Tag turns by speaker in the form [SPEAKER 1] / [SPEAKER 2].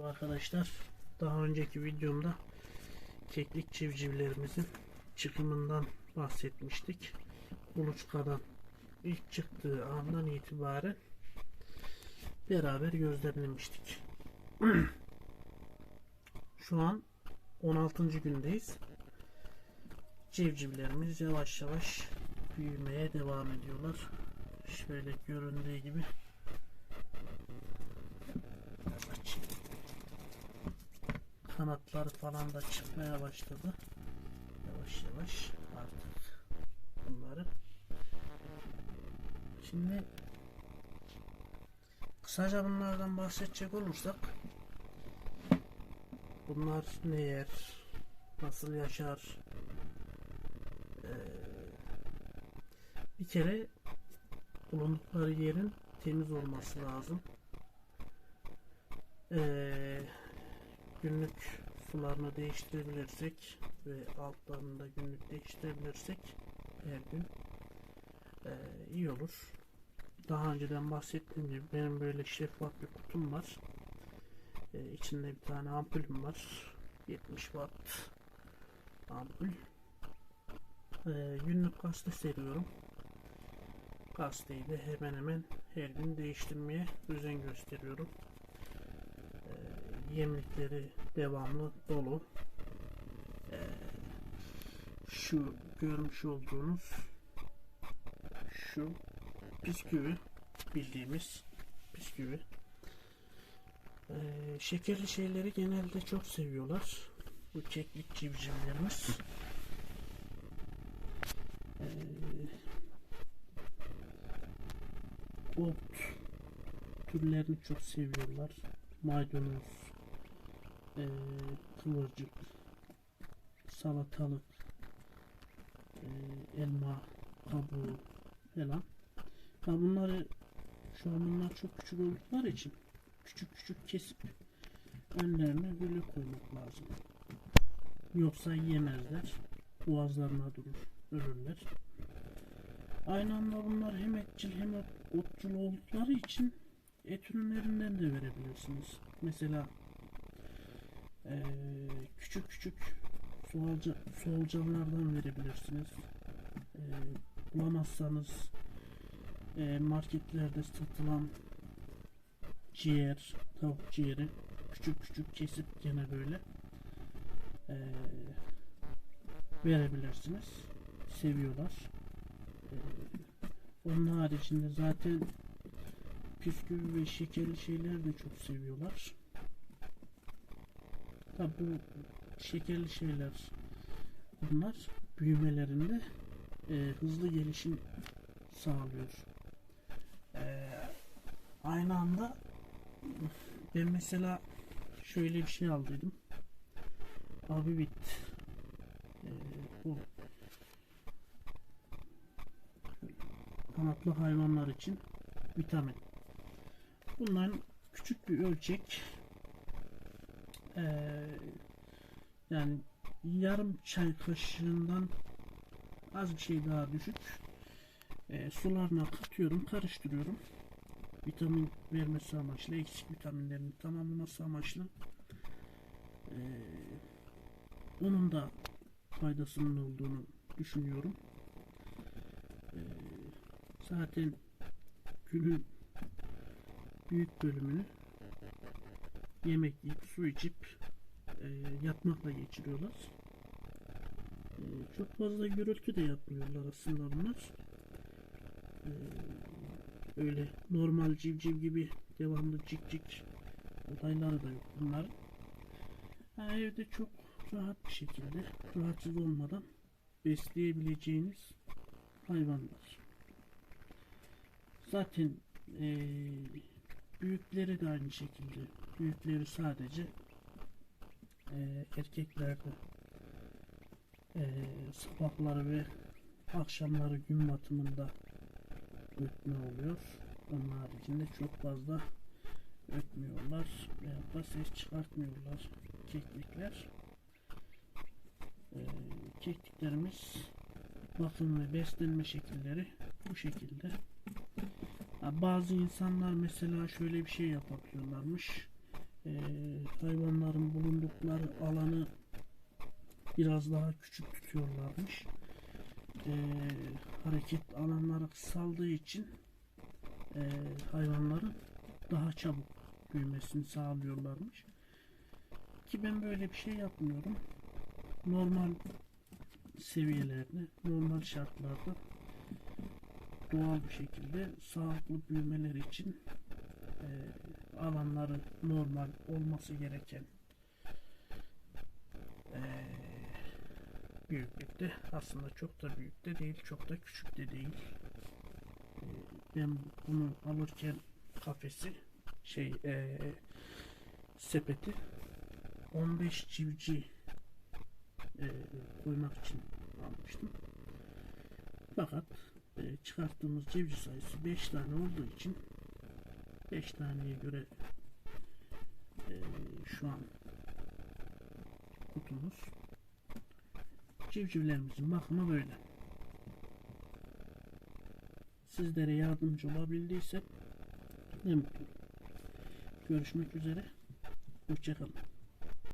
[SPEAKER 1] Arkadaşlar daha önceki videomda keklik civcivlerimizin çıkımından bahsetmiştik. Kuluçkadan ilk çıktığı andan itibaren beraber gözlemlemiştik. Şu an 16. gündeyiz. Civcivlerimiz yavaş yavaş büyümeye devam ediyorlar. Şöyle göründüğü gibi kanatları falan da çıkmaya başladı. Yavaş yavaş artık bunları. Şimdi kısaca bunlardan bahsedecek olursak bunlar ne yer, nasıl yaşar, ee, bir kere bulundukları yerin temiz olması lazım. Ee, günlük sularını değiştirebilirsek ve altlarını da günlük değiştirebilirsek her gün e, iyi olur. Daha önceden bahsettiğim gibi benim böyle şeffaf bir kutum var. E, içinde bir tane ampulüm var. 70 watt ampul. E, günlük gazete seriyorum. Gazeteyi de hemen hemen her gün değiştirmeye özen gösteriyorum yemlikleri devamlı dolu. Ee, şu görmüş olduğunuz şu bisküvi bildiğimiz bisküvi. Ee, şekerli şeyleri genelde çok seviyorlar. Bu keklik civcivlerimiz. Ee, ot türlerini çok seviyorlar. Maydanoz, e, kıvırcık, salatalık, e, elma kabuğu falan. Ha bunları şu an bunlar çok küçük oldukları için küçük küçük kesip önlerine böyle koymak lazım. Yoksa yemezler. Boğazlarına durur. Ölürler. Aynı anda bunlar hem etçil hem otçul oldukları için et ürünlerinden de verebilirsiniz. Mesela küçük küçük soluca, solucanlardan verebilirsiniz. Ee, bulamazsanız e, marketlerde satılan ciğer, tavuk ciğeri küçük küçük kesip gene böyle e, verebilirsiniz. Seviyorlar. E, onun haricinde zaten püsküvi ve şekerli şeyler de çok seviyorlar. Tabi şekerli şeyler bunlar büyümelerinde e, hızlı gelişim sağlıyor. E, aynı anda ben mesela şöyle bir şey aldıydım. Abi bit e, bu kanatlı hayvanlar için vitamin. Bunların küçük bir ölçek ee, yani yarım çay kaşığından az bir şey daha düşük. E, sularına katıyorum karıştırıyorum. Vitamin vermesi amaçlı eksik vitaminlerini tamamlaması amaçlı. E, onun da faydasının olduğunu düşünüyorum. E, zaten günün büyük bölümünü yemek yiyip su içip e, yatmakla geçiriyorlar. E, çok fazla gürültü de yapmıyorlar aslında bunlar. E, öyle normal civciv gibi devamlı cik cik olayları da yok bunlar. Evde çok rahat bir şekilde rahatsız olmadan besleyebileceğiniz hayvanlar. Zaten e, büyükleri de aynı şekilde büyükleri sadece e, erkeklerde e, sabahları ve akşamları gün batımında ötme oluyor. Onun haricinde çok fazla ötmüyorlar veya da ses çıkartmıyorlar keklikler. E, kekliklerimiz bakım ve beslenme şekilleri bu şekilde. Bazı insanlar mesela şöyle bir şey yapabiliyorlarmış hayvanların bulundukları alanı biraz daha küçük tutuyorlarmış. E, hareket alanları kısaldığı için e, hayvanların daha çabuk büyümesini sağlıyorlarmış. Ki ben böyle bir şey yapmıyorum. Normal seviyelerde, normal şartlarda doğal bir şekilde sağlıklı büyümeleri için e, alanları normal olması gereken büyüklükte aslında çok da büyük de değil çok da küçük de değil. Ben bunu alırken kafesi şey e, sepeti 15 civciv e, koymak için almıştım. Fakat e, çıkarttığımız civciv sayısı 5 tane olduğu için 5 taneye göre e, şu an kutumuz. Civcivlerimizin bakımı böyle. Sizlere yardımcı olabildiysem ne mutlu. Görüşmek üzere. Hoşçakalın